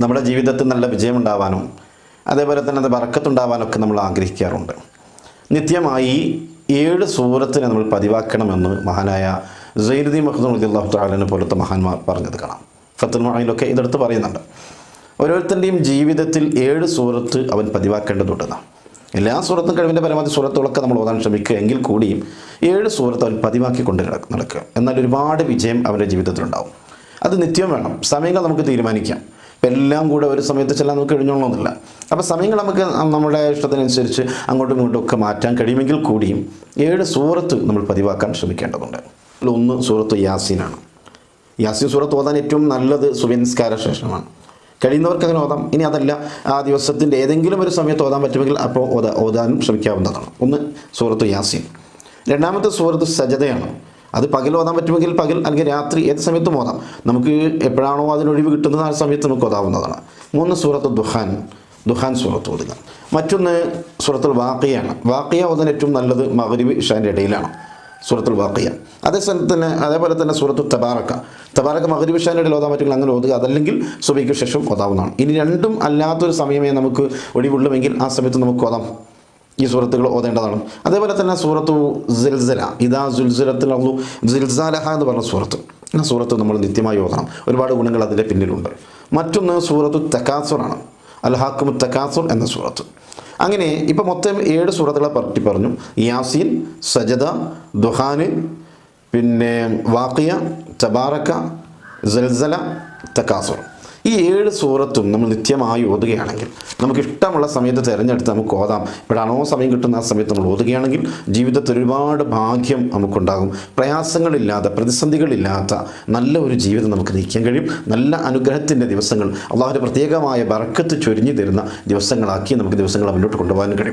നമ്മുടെ ജീവിതത്തിൽ നല്ല വിജയമുണ്ടാവാനും അതേപോലെ തന്നെ അത് വറക്കത്തുണ്ടാവാനൊക്കെ നമ്മൾ ആഗ്രഹിക്കാറുണ്ട്. നിത്യമായി ഏഴ് സൂറത്തിനെ നമ്മൾ പതിവാക്കണമെന്ന് മഹാനായ സൈനുദ്ദീൻ മഹദൂം അള്ളാഹു താലിനെ പോലത്തെ മഹാന്മാർ പറഞ്ഞത് കാണാം. ഫത്തുൽ മഹാനിലൊക്കെ ഇതെടുത്ത് പറയുന്നുണ്ട്. ഓരോരുത്തരുടെയും ജീവിതത്തിൽ ഏഴ് സൂറത്ത് അവൻ പതിവാക്കേണ്ടതുണ്ടെന്നാണ് എല്ലാ സൂറത്തും കഴിവിന്റെ പരമാവധി സൂറത്തുകളൊക്കെ നമ്മൾ ഓതാൻ ശ്രമിക്കുക എങ്കിൽ കൂടിയും ഏഴ് സൂറത്ത് അവൻ പതിവാക്കി കൊണ്ട് നടക്കുക. എന്നാൽ ഒരുപാട് വിജയം അവന്റെ ജീവിതത്തിലുണ്ടാവും. അത് നിത്യം വേണം. സമയങ്ങൾ നമുക്ക് തീരുമാനിക്കാം. ഇപ്പം എല്ലാം കൂടെ ഒരു സമയത്ത് ചെല്ലാൻ നമുക്ക് കഴിഞ്ഞോളണമെന്നില്ല. അപ്പോൾ സമയങ്ങൾ നമുക്ക് നമ്മുടെ ഇഷ്ടത്തിനനുസരിച്ച് അങ്ങോട്ടും ഇങ്ങോട്ടും ഒക്കെ മാറ്റാൻ കഴിയുമെങ്കിൽ കൂടിയും ഏഴ് സൂറത്ത് നമ്മൾ പതിവാക്കാൻ ശ്രമിക്കേണ്ടതുണ്ട്. ഒന്ന് സൂറത്ത് യാസീനാണ്. യാസീൻ സൂറത്ത് ഓതാൻ ഏറ്റവും നല്ലത് സുവിൻസ്കാര ശേഷമാണ് കഴിയുന്നവർക്ക് അങ്ങനെ ഓതാം. ഇനി അതല്ല ആ ദിവസത്തിന്റെ ഏതെങ്കിലും ഒരു സമയത്ത് ഓതാൻ പറ്റുമെങ്കിൽ അപ്പോൾ ഓതാ ഓതാനും ശ്രമിക്കാവുന്നതാണ്. ഒന്ന് സൂറത്ത് യാസീൻ. രണ്ടാമത്തെ സൂറത്ത് സജതയാണ്. അത് പകൽ ഓതാൻ പറ്റുമെങ്കിൽ പകൽ അല്ലെങ്കിൽ രാത്രി ഏത് സമയത്തും ഓതാം. നമുക്ക് എപ്പോഴാണോ അതിനൊഴിവ് കിട്ടുന്നത് ആ സമയത്ത് നമുക്ക് ഓതാവുന്നതാണ്. മൂന്ന് സൂറത്ത് ദുഹാൻ ദുഹാൻ സൂറത്ത് ഓടുക മറ്റൊന്ന് സൂറത്തുൽ വാക്കിയാണ് വാക്കിയ ഓതാൻ ഏറ്റവും നല്ലത് മകരിബ് ഇഷാന്റെ ഇടയിലാണ്. സൂറത്തുൽ വാക്കിയ അതേസമയത്ത് തന്നെ അതേപോലെ തന്നെ സൂറത്തു തബാറക്ക. തബാറക്ക മകരിബ് ഇഷാന്റെ ഇടയിൽ ഓതാൻ പറ്റുമെങ്കിൽ അങ്ങനെ ഓതുക. അതല്ലെങ്കിൽ സുബൈക്ക് ശേഷം ഓതാവുന്നതാണ്. ഇനി രണ്ടും അല്ലാത്തൊരു സമയമേ നമുക്ക് ഒഴിവുള്ളുമെങ്കിൽ ആ സമയത്ത് നമുക്ക് ഓതാം. ഈ സൂറത്തുകൾ ഓതേണ്ടതാണ്. അതേപോലെ തന്നെ സൂറത്തു സിൽസല ഇതാ സുൽസുലത്തിലു സിൽസാലഹ എന്ന് പറഞ്ഞ സൂറത്ത്. ആ സൂറത്ത് നമ്മൾ നിത്യമായി ഓതണം. ഒരുപാട് ഗുണങ്ങൾ അതിന്റെ പിന്നിലുണ്ട്. മറ്റൊന്ന് സൂറത്തു തക്കാസുറാണ് അൽഹാക്കുമു തക്കാസുർ എന്ന സൂറത്ത്. അങ്ങനെ ഇപ്പം മൊത്തം ഏഴ് സൂറത്തുകളെ പറ്റി പറഞ്ഞു. യാസീൻ സജദ ദുഹാന് പിന്നെ വാക്കിയ തബാറക്ക ജൽസല തക്കാസുർ ഈ ഏഴ് സൂറത്തും നമ്മൾ നിത്യമായി ഓതുകയാണെങ്കിൽ നമുക്ക് ഇഷ്ടമുള്ള സമയത്ത് തിരഞ്ഞെടുത്ത് നമുക്ക് ഓതാം. എവിടാണോ സമയം കിട്ടുന്ന ആ സമയത്ത് നമ്മൾ ഓതുകയാണെങ്കിൽ ജീവിതത്തിൽ ഒരുപാട് ഭാഗ്യം നമുക്കുണ്ടാകും. പ്രയാസങ്ങളില്ലാത്ത പ്രതിസന്ധികളില്ലാത്ത നല്ല ഒരു ജീവിതം നമുക്ക് നയിക്കാൻ കഴിയും. നല്ല അനുഗ്രഹത്തിന്റെ ദിവസങ്ങൾ അള്ളാഹുവിന്റെ പ്രത്യേകമായ ബറക്കത്ത് ചൊരിഞ്ഞു തരുന്ന ദിവസങ്ങളാക്കി നമുക്ക് ദിവസങ്ങൾ മുന്നോട്ട് കൊണ്ടുപോകാൻ കഴിയും.